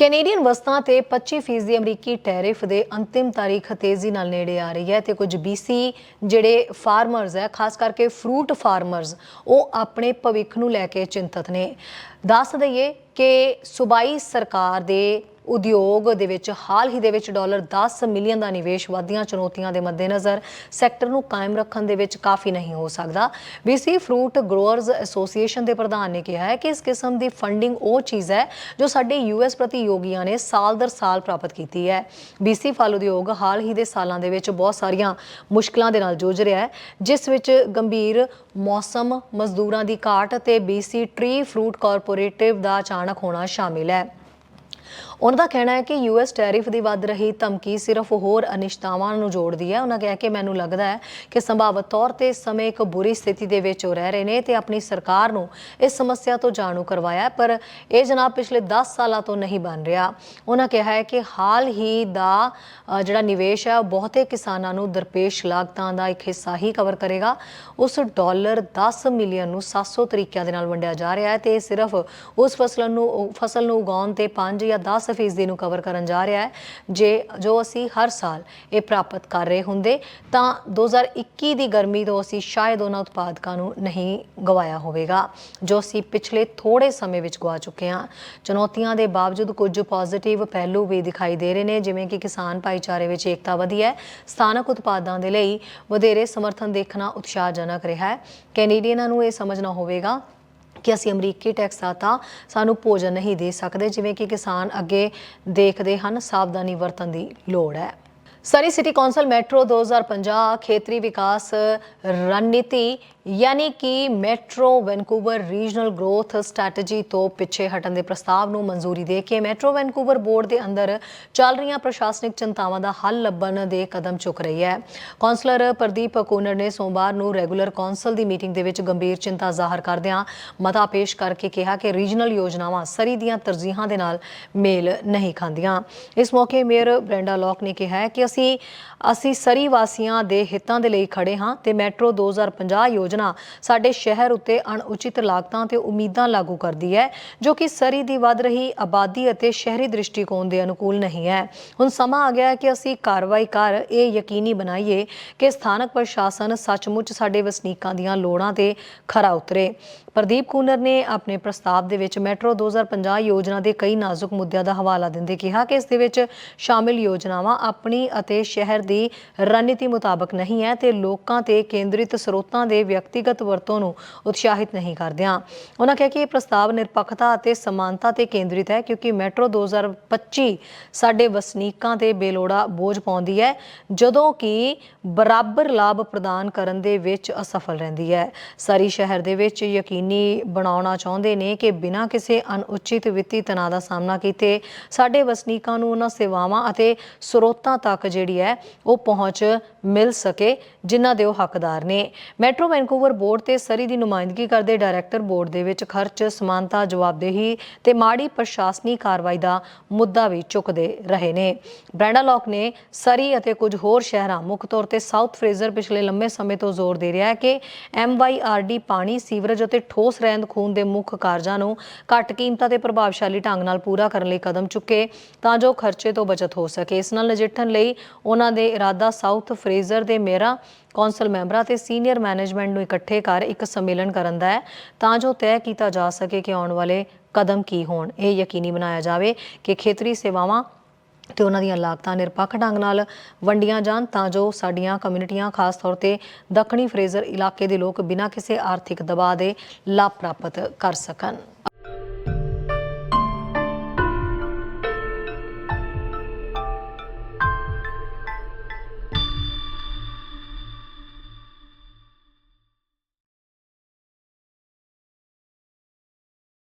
Canadian ਵਸਤਾਂ ਤੇ 25% ਅਮਰੀਕੀ ਟੈਰਿਫ ਦੇ ਅੰਤਿਮ ਤਾਰੀਖ ਤੇਜ਼ੀ ਨਾਲ ਨੇੜੇ ਆ ਰਹੀ ਹੈ ਤੇ ਕੁਝ BC ਜਿਹੜੇ ਫਾਰਮਰਸ ਹੈ, ਖਾਸ ਕਰਕੇ ਫਰੂਟ ਫਾਰਮਰਸ ਉਹ ਆਪਣੇ ਭਵਿੱਖ ਨੂੰ ਲੈ ਕੇ ਚਿੰਤਤ ਨੇ। ਦੱਸ ਦਈਏ ਕਿ ਸੁਬਾਈ ਸਰਕਾਰ ਦੇ ਉਦਯੋਗ ਦੇ ਵਿੱਚ ਹਾਲ ਹੀ ਦੇ ਵਿੱਚ ਡਾਲਰ 10 ਮਿਲੀਅਨ ਦਾ ਨਿਵੇਸ਼ ਵਧੀਆਂ ਚੁਣੌਤੀਆਂ ਦੇ ਮੱਦੇਨਜ਼ਰ ਸੈਕਟਰ ਨੂੰ ਕਾਇਮ ਰੱਖਣ ਦੇ ਵਿੱਚ ਕਾਫੀ ਨਹੀਂ ਹੋ ਸਕਦਾ। BC ਫਰੂਟ ਗਰੋਅਰਜ਼ ਐਸੋਸੀਏਸ਼ਨ ਦੇ ਪ੍ਰਧਾਨ ਨੇ ਕਿਹਾ ਹੈ ਕਿ ਇਸ ਕਿਸਮ ਦੀ ਫੰਡਿੰਗ ਉਹ ਚੀਜ਼ ਹੈ ਜੋ ਸਾਡੇ ਯੂਐਸ ਪ੍ਰਤੀਯੋਗੀਆਂ ਨੇ ਸਾਲ ਦਰ ਸਾਲ ਪ੍ਰਾਪਤ ਕੀਤੀ ਹੈ। BC ਫਲ ਉਦਯੋਗ ਹਾਲ ਹੀ ਦੇ ਸਾਲਾਂ ਦੇ ਵਿੱਚ ਬਹੁਤ ਸਾਰੀਆਂ ਮੁਸ਼ਕਲਾਂ ਦੇ ਨਾਲ ਜੂਝ ਰਿਹਾ ਹੈ, ਜਿਸ ਵਿੱਚ ਗੰਭੀਰ ਮੌਸਮ, ਮਜ਼ਦੂਰਾਂ ਦੀ ਘਾਟ ਤੇ BC ਟ੍ਰੀ ਫਰੂਟ ਕਾਰਪੋਰੇਟਿਵ ਦਾ ਅਚਾਨਕ ਹੋਣਾ ਸ਼ਾਮਿਲ ਹੈ। ਉਹਨਾਂ ਦਾ ਕਹਿਣਾ ਹੈ ਕਿ ਯੂਐਸ ਟੈਰਿਫ ਦੀ ਵੱਧ ਰਹੀ ਧਮਕੀ ਸਿਰਫ ਹੋਰ ਅਨਿਸ਼ਤਾਵਾਂ ਨੂੰ ਜੋੜਦੀ ਹੈ। ਉਹਨਾਂ ਕਿਹਾ ਕਿ ਮੈਨੂੰ ਲੱਗਦਾ ਹੈ ਕਿ ਸੰਭਾਵਤ ਤੌਰ ਤੇ ਇਸ ਸਮੇਂ ਇੱਕ ਬੁਰੀ ਸਥਿਤੀ ਦੇ ਵਿੱਚ ਉਹ ਰਹਿ ਰਹੇ ਨੇ ਤੇ ਆਪਣੀ ਸਰਕਾਰ ਨੂੰ ਇਸ ਸਮੱਸਿਆ ਤੋਂ ਜਾਣੂ ਕਰਵਾਇਆ ਪਰ ਇਹ ਜਨਾਬ ਪਿਛਲੇ 10 ਸਾਲਾਂ ਤੋਂ ਨਹੀਂ ਬਣ ਰਿਹਾ। ਉਹਨਾਂ ਕਿਹਾ ਹੈ ਕਿ ਹਾਲ ਹੀ ਦਾ ਜਿਹੜਾ ਨਿਵੇਸ਼ ਹੈ, ਉਹ ਬਹੁਤੇ ਕਿਸਾਨਾਂ ਨੂੰ ਦਰਪੇਸ਼ ਲਾਗਤਾਂ ਦਾ ਇੱਕ ਹਿੱਸਾ ਹੀ ਕਵਰ ਕਰੇਗਾ। ਉਸ ਡਾਲਰ 10 ਮਿਲੀਅਨ ਨੂੰ 700 ਤਰੀਕਿਆਂ ਦੇ ਨਾਲ ਵੰਡਿਆ ਜਾ ਰਿਹਾ ਹੈ ਤੇ ਇਹ ਸਿਰਫ ਉਸ ਫਸਲ ਨੂੰ ਫਸਲ ਨੂੰ ਉਗਾਉਣ ਤੇ 5 ਜਾਂ 10 ਫੀਸਦੀ ਨੂੰ ਕਵਰ ਕਰਨ ਜਾ ਰਿਹਾ ਹੈ। ਜੇ ਜੋ ਅਸੀਂ ਹਰ ਸਾਲ ਇਹ ਪ੍ਰਾਪਤ ਕਰ ਰਹੇ ਹੁੰਦੇ, ਤਾਂ 2021 ਦੀ ਗਰਮੀ ਤੋਂ ਅਸੀਂ ਸ਼ਾਇਦ ਉਹਨਾਂ ਉਤਪਾਦਕਾਂ ਨੂੰ ਨਹੀਂ ਗਵਾਇਆ ਹੋਵੇਗਾ, ਜੋ ਅਸੀਂ ਪਿਛਲੇ ਥੋੜੇ ਸਮੇਂ ਵਿੱਚ ਗਵਾ ਚੁੱਕੇ ਹਾਂ। ਚੁਣੌਤੀਆਂ ਦੇ ਬਾਵਜੂਦ ਕੁਝ ਪੋਜ਼ਿਟਿਵ ਪਹਿਲੂ ਵੀ ਦਿਖਾਈ ਦੇ ਰਹੇ ਨੇ, ਜਿਵੇਂ ਕਿ ਕਿਸਾਨ ਭਾਈਚਾਰੇ ਵਿੱਚ ਏਕਤਾ ਵਧੀ ਹੈ। ਸਥਾਨਕ ਉਤਪਾਦਾਂ ਦੇ ਲਈ ਵਧੇਰੇ ਸਮਰਥਨ ਦੇਖਣਾ ਉਤਸ਼ਾਹਜਨਕ ਰਿਹਾ ਹੈ। ਕੈਨੇਡੀਅਨਾਂ ਨੂੰ ਇਹ ਸਮਝਣਾ ਹੋਵੇਗਾ ਕਿ ਅਸੀਂ ਅਮਰੀਕੀ ਟੈਕਸਾਂ ਸਾਨੂੰ ਭੋਜਨ ਨਹੀਂ ਦੇ ਸਕਦੇ, ਜਿਵੇਂ ਕਿ ਕਿਸਾਨ ਅੱਗੇ ਦੇਖਦੇ ਹਨ, ਸਾਵਧਾਨੀ ਵਰਤਣ ਦੀ ਲੋੜ ਹੈ। ਸਰੀ ਸਿਟੀ ਕੌਂਸਲ ਮੈਟਰੋ 2050 ਖੇਤਰੀ ਵਿਕਾਸ ਰਣਨੀਤੀ ਯਾਨੀ ਕਿ Metro Vancouver regional growth strategy ਤੋਂ ਪਿੱਛੇ ਹਟਣ ਦੇ ਪ੍ਰਸਤਾਵ ਨੂੰ ਮਨਜ਼ੂਰੀ ਦੇ ਕੇ ਮੈਟਰੋ ਵੈਨਕੂਵਰ ਬੋਰਡ ਦੇ ਅੰਦਰ ਚੱਲ ਰਹੀਆਂ ਪ੍ਰਸ਼ਾਸਨਿਕ ਚਿੰਤਾਵਾਂ ਦਾ ਹੱਲ ਲੱਭਣ ਦੇ ਕਦਮ ਚੁੱਕ ਰਹੀ ਹੈ। ਕੌਂਸਲਰ ਪ੍ਰਦੀਪ ਕੂਨਰ ਨੇ ਸੋਮਵਾਰ ਨੂੰ ਰੈਗੂਲਰ ਕੌਂਸਲ ਦੀ ਮੀਟਿੰਗ ਦੇ ਵਿੱਚ ਗੰਭੀਰ ਚਿੰਤਾ ਜ਼ਾਹਰ ਕਰਦਿਆਂ ਮਤਾ ਪੇਸ਼ ਕਰਕੇ ਕਿਹਾ ਕਿ ਰੀਜਨਲ ਯੋਜਨਾਵਾਂ ਸਰੀ ਦੀਆਂ ਤਰਜੀਹਾਂ ਦੇ ਨਾਲ ਮੇਲ ਨਹੀਂ ਖਾਂਦੀਆਂ। ਇਸ ਮੌਕੇ ਮੇਅਰ ਬ੍ਰੈਂਡਾ ਲੌਕ ਨੇ ਕਿਹਾ ਕਿ ਅਸੀਂ ਅਸੀਂ ਸਰੀ ਵਾਸੀਆਂ ਦੇ ਹਿੱਤਾਂ ਦੇ ਲਈ ਖੜੇ ਹਾਂ ਤੇ ਮੈਟਰੋ 2050 ਯੋਜਨਾ ਯੋਜਨਾ ਸਾਡੇ ਸ਼ਹਿਰ ਉੱਤੇ ਅਣਉਚਿਤ ਲਾਗਤਾਂ ਤੇ ਉਮੀਦਾਂ ਲਾਗੂ ਕਰਦੀ ਹੈ, ਜੋ ਕਿ ਸਰੀ ਦੀ ਵੱਧ ਰਹੀ ਆਬਾਦੀ ਅਤੇ ਸ਼ਹਿਰੀ ਦ੍ਰਿਸ਼ਟੀਕੋਣ ਦੇ ਅਨੁਕੂਲ ਨਹੀਂ ਹੈ। ਹੁਣ ਸਮਾਂ ਆ ਗਿਆ ਹੈ ਕਿ ਅਸੀਂ ਕਾਰਵਾਈ ਕਰ ਇਹ ਯਕੀਨੀ ਬਣਾਈਏ ਕਿ ਸਥਾਨਕ ਪ੍ਰਸ਼ਾਸਨ ਸੱਚਮੁੱਚ ਸਾਡੇ ਵਸਨੀਕਾਂ ਦੀਆਂ ਲੋੜਾਂ ਤੇ ਖਰਾ ਉਤਰੇ। ਪ੍ਰਦੀਪ ਕੂਨਰ ਨੇ ਆਪਣੇ ਪ੍ਰਸਤਾਵ ਦੇ ਵਿੱਚ ਮੈਟਰੋ 2050 ਯੋਜਨਾ ਦੇ ਕਈ ਨਾਜ਼ੁਕ ਮੁੱਦਿਆਂ ਦਾ ਹਵਾਲਾ ਦਿੰਦੇ ਕਿਹਾ ਕਿ ਇਸ ਦੇ ਵਿੱਚ ਸ਼ਾਮਿਲ ਯੋਜਨਾਵਾਂ ਆਪਣੀ ਅਤੇ ਸ਼ਹਿਰ ਦੀ ਰਣਨੀਤੀ ਮੁਤਾਬਕ ਨਹੀਂ ਹੈ ਤੇ ਲੋਕਾਂ ਤੇ ਕੇਂਦਰਿਤ ਸਰੋਤਾਂ ਦੇ ਵਿਅਕਤੀਗਤ ਵਰਤੋਂ ਨੂੰ ਉਤਸ਼ਾਹਿਤ ਨਹੀਂ ਕਰਦਿਆਂ ਉਹਨਾਂ ਕਿਹਾ ਕਿ ਇਹ ਪ੍ਰਸਤਾਵ ਨਿਰਪੱਖਤਾ ਅਤੇ ਸਮਾਨਤਾ ਤੇ ਕੇਂਦਰਿਤ ਹੈ ਕਿਉਂਕਿ ਮੈਟਰੋ 2025 ਸਾਡੇ ਵਸਨੀਕਾਂ ਤੇ ਬੇਲੋੜਾ ਬੋਝ ਪਾਉਂਦੀ ਹੈ, ਜਦੋਂ ਕਿ ਬਰਾਬਰ ਲਾਭ ਪ੍ਰਦਾਨ ਕਰਨ ਦੇ ਵਿੱਚ ਅਸਫਲ ਰਹਿੰਦੀ ਹੈ। ਸਾਰੀ ਸ਼ਹਿਰ ਦੇ ਵਿੱਚ ਯਕੀਨੀ ਬਣਾਉਣਾ ਚਾਹੁੰਦੇ ਨੇ ਕਿ ਬਿਨਾਂ ਕਿਸੇ ਅਨੁਚਿਤ ਵਿੱਤੀ ਤਣਾਅ ਦਾ ਸਾਹਮਣਾ ਕੀਤੇ ਸਾਡੇ ਵਸਨੀਕਾਂ ਨੂੰ ਉਹਨਾਂ ਸੇਵਾਵਾਂ ਅਤੇ ਸਰੋਤਾਂ ਤੱਕ ਜਿਹੜੀ ਹੈ ਉਹ ਪਹੁੰਚ ਮਿਲ ਸਕੇ, ਜਿਨ੍ਹਾਂ ਦੇ ਉਹ ਹੱਕਦਾਰ ਨੇ। ਮੈਟਰੋ ਵੈਨਕੂਵਰ ਬੋਰਡ ਤੇ ਸਰੀ ਦੀ ਨੁਮਾਇੰਦਗੀ ਕਰਦੇ ਡਾਇਰੈਕਟਰ ਬੋਰਡ ਦੇ ਵਿੱਚ ਖਰਚ, ਸਮਾਨਤਾ, ਜਵਾਬਦੇਹੀ ਤੇ ਮਾੜੀ ਪ੍ਰਸ਼ਾਸਨੀ ਕਾਰਵਾਈ ਦਾ ਮੁੱਦਾ ਵੀ ਚੁੱਕਦੇ ਰਹੇ ਨੇ। ਬ੍ਰੈਂਡਾ ਲੌਕ ਨੇ ਸਰੀ ਅਤੇ ਕੁਝ ਹੋਰ ਸ਼ਹਿਰਾਂ ਮੁੱਖ ਤੌਰ ਤੇ ਸਾਊਥ ਫਰੇਜ਼ਰ ਪਿਛਲੇ ਲੰਮੇ ਸਮੇਂ ਤੋਂ ਜ਼ੋਰ ਦੇ ਰਿਹਾ ਹੈ ਕਿ ਐਮਵਾਈਆਰਡੀ ਪਾਣੀ, ਸੀਵਰੇਜ ਅਤੇ ਠੋਸ ਰਹਿੰਦ ਖੂਨ ਦੇ ਮੁੱਖ ਕਾਰਜਾਂ ਨੂੰ ਘੱਟ ਕੀਮਤਾਂ ਤੇ ਪ੍ਰਭਾਵਸ਼ਾਲੀ ਢੰਗ ਨਾਲ ਪੂਰਾ ਕਰਨ ਲਈ ਕਦਮ ਚੁੱਕੇ ਤਾਂ ਜੋ ਖਰਚੇ ਤੋਂ ਬਚਤ ਹੋ ਸਕੇ। ਇਸ ਨਾਲ ਨਜਿੱਠਣ ਲਈ ਉਹਨਾਂ ਦੇ ਇਰਾਦਾ ਸਾਊਥ ਫਰੇਜ਼ਰ ਦੇ ਮੇਰਾ ਕੌਂਸਲ ਮੈਂਬਰਾਂ ਤੇ ਸੀਨੀਅਰ ਮੈਨੇਜਮੈਂਟ ਨੂੰ ਇਕੱਠੇ ਕਰ ਇੱਕ ਸੰਮੇਲਨ ਕਰਨ ਦਾ ਹੈ, ਤਾਂ ਜੋ ਤੈਅ ਕੀਤਾ ਜਾ ਸਕੇ ਕਿ ਆਉਣ ਵਾਲੇ ਕਦਮ ਕੀ ਹੋਣ। ਇਹ ਯਕੀਨੀ ਬਣਾਇਆ ਜਾਵੇ ਕਿ ਖੇਤਰੀ ਸੇਵਾਵਾਂ ਤੇ ਉਹਨਾਂ ਦੀਆਂ ਲਾਗਤਾਂ ਨਿਰਪੱਖ ਢੰਗ ਨਾਲ ਵੰਡੀਆਂ ਜਾਣ, ਤਾਂ ਜੋ ਸਾਡੀਆਂ ਕਮਿਊਨਿਟੀਆਂ, ਖਾਸ ਤੌਰ ਤੇ ਦੱਖਣੀ ਫਰੇਜ਼ਰ ਇਲਾਕੇ ਦੇ ਲੋਕ ਬਿਨਾਂ ਕਿਸੇ ਆਰਥਿਕ ਦਬਾਅ ਦੇ ਲਾਭ ਪ੍ਰਾਪਤ ਕਰ ਸਕਣ।